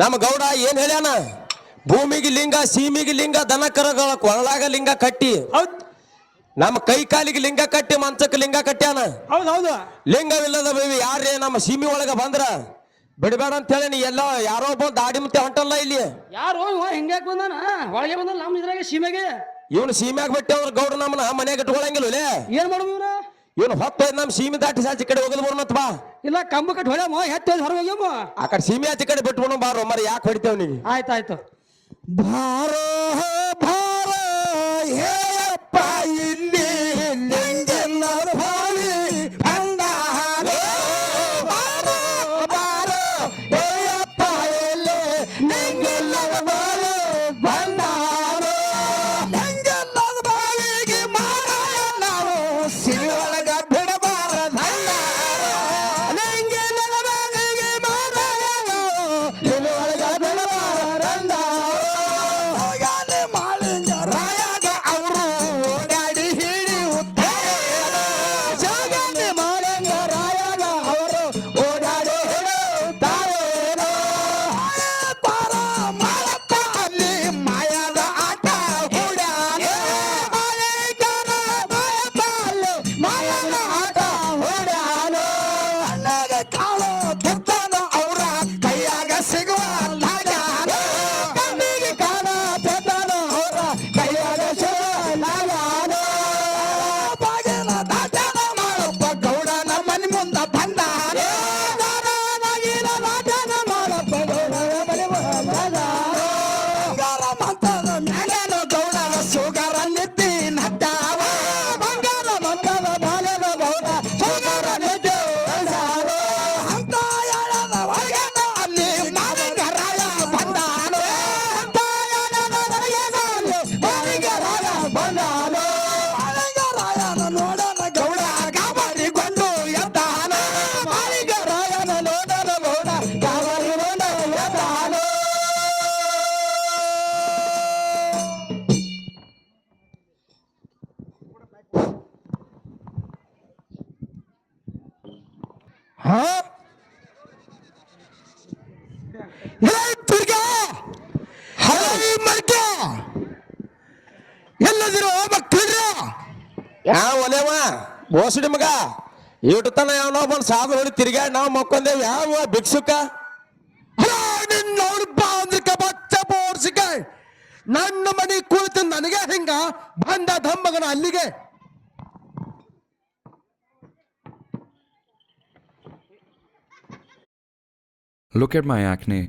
ನಮ್ಮ ಗೌಡ ಏನ್ ಹೇಳ್ಯಾನ? ಭೂಮಿಗೆ ಲಿಂಗ ಸೀಮಿಗೆ ಲಿಂಗ ದನ ಕರಗಳ ಕೊಳಲಾಗ ಲಿಂಗ ಕಟ್ಟಿ. ಹೌದ್. ನಮ್ಮ ಕೈ ಕಾಲಿಗೆ ಲಿಂಗ ಕಟ್ಟಿ ಮಂಚಕ್ಕೆ ಲಿಂಗ ಕಟ್ಟ್ಯಾನ ಹೌದ್ ಹೌದು. ಲಿಂಗವಿಲ್ಲದ ಬೇವಿ ಯಾರೇ ನಮ್ಮ ಸೀಮಿ ಒಳಗ ಬಂದ್ರ? ಬಿಡಬೇಡ ಅಂತ ಹೇಳಿ ನೀ ಎಲ್ಲ ಯಾರೋ ಒಬ್ಬ ದಾಡಿ ಮತ್ತೆ ಹೊಂಟಲ್ಲ ಇಲ್ಲಿ. ಯಾರು ಇವ ಹಿಂಗ್ಯಾಕ್ ಬಂದಾನ? ಒಳಗೆ ಬಂದ ನಮ್ಮ ಇದ್ರಾಗ ಸೀಮೆಗೆ? ಇವನು ಸೀಮ್ಯಾಗ ಬಿಟ್ಟೆ ಅವ್ರ ಗೌಡ ನಮ್ಮನ ಮನೆಗೆ ಇಟ್ಕೊಳಂಗಿಲ್ಲ ಏನ್ ಮಾಡುವ ಇವ್ನ ಹೊತ್ತು ನಮ್ ನಮ್ಮ ಸೀಮೆ ದಾಟಿ ಸಾಚಿ ಕಡೆ ಹೋಗದ್ ಬರ್ಮತ್ ಬಾ. ಇಲ್ಲ ಕಂಬ ಕಟ್ ಹೊಡೆಯಮ್ಮ ಹೆತ್ತ ಹೊರಗೆ ಆಕಡೆ ಆ ಕಡೆ ಸೀಮೆ ಆಚೆ ಕಡೆ ಬಿಟ್ಬಿಡು ಬಾರೋ ಮರ ಯಾಕೆ ಹೊಡಿತೇವ್ ನೀನು? ಆಯ್ತಾಯ್ತು ಭಾರೋ ಭಾರೋ ಹೇಯಪ್ಪ ಇಲ್ಲಿ ಬಾರೋ ಬಾರ ಭಾರೋ ಭಾರೋ ಹೇಯಪ್ಪ ಇಲ್ಲಿ ಲಿಂಗನ ಹಾ? ಹೇ ದುರ್ಗಾ! ಹರಳಿ ಮರ್ಗ! ಎಲ್ಲದಿರೋ ಮಕ್ಕಳ್ರ ಯಾವ ಒಲೆವ? ಬೋಸಡಿ ಮಗ? ಇಟ್ಟು ತನ ಯಾವನೋ ಬಂದು ಸಾಧು ಹೊಡಿ ತಿರ್ಗಾ ನಾವು ಮಕ್ಕೊಂದೇವ್ ಯಾವ ಭಿಕ್ಷುಕ? ನಿನ್ನವ್ರು ಬಾ ಅಂದ್ರೆ ಬಚ್ಚ ಬೋರ್ಸಿಕ. ನನ್ನ ಮನೆ ಕುಳಿತು ನನಗೆ ಹಿಂಗ ಬಂದ ಧಮ್ಮಗನ ಅಲ್ಲಿಗೆ? Look at my acne.